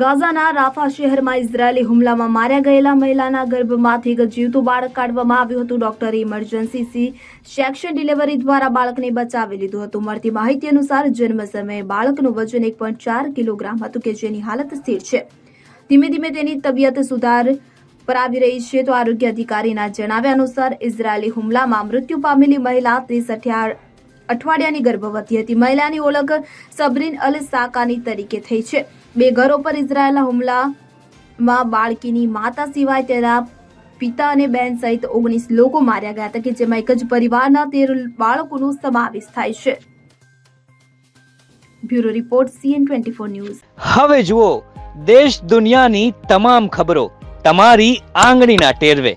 ગાઝાના રાફા શહેરમાં ઇઝરાયેલી હુમલામાં માર્યા ગયેલા મહિલાના ગર્ભમાંથી એક જીવતું બાળક કાઢવામાં આવ્યું હતું. ડોક્ટરે ઇમરજન્સી સી સેક્શન ડિલિવરી દ્વારા બાળકને બચાવી લીધું હતું. મળતી માહિતી અનુસાર જન્મ સમયે બાળકનું વજન એક પોઈન્ટ ચાર કિલોગ્રામ હતું કે જેની હાલત સ્થિર છે. ધીમે ધીમે તેની તબિયત સુધાર પર આવી રહી છે તો આરોગ્ય અધિકારીના જણાવ્યા અનુસાર ઇઝરાયેલી હુમલામાં મૃત્યુ પામેલી મહિલા ત્રીસ અઠવાડિયાની ગર્ભવતી હતી. મહિલાની ઓળખ સબરીન અલ સાકાની તરીકે થઈ છે. બે ઘરો પર ઇઝરાયેલના હુમલામાં બાળકીની માતા સિવાય તેના પિતા અને બહેન સહિત ઓગણીસ લોકો માર્યા ગયા હતા કે જેમાં એક જ પરિવારના તેર બાળકોનો સમાવેશ થાય છે. Bureau report, CN twenty four news. હવે જુઓ, દેશ દુનિયાની તમામ ખબરો તમારી આંગળીના ટેરવે.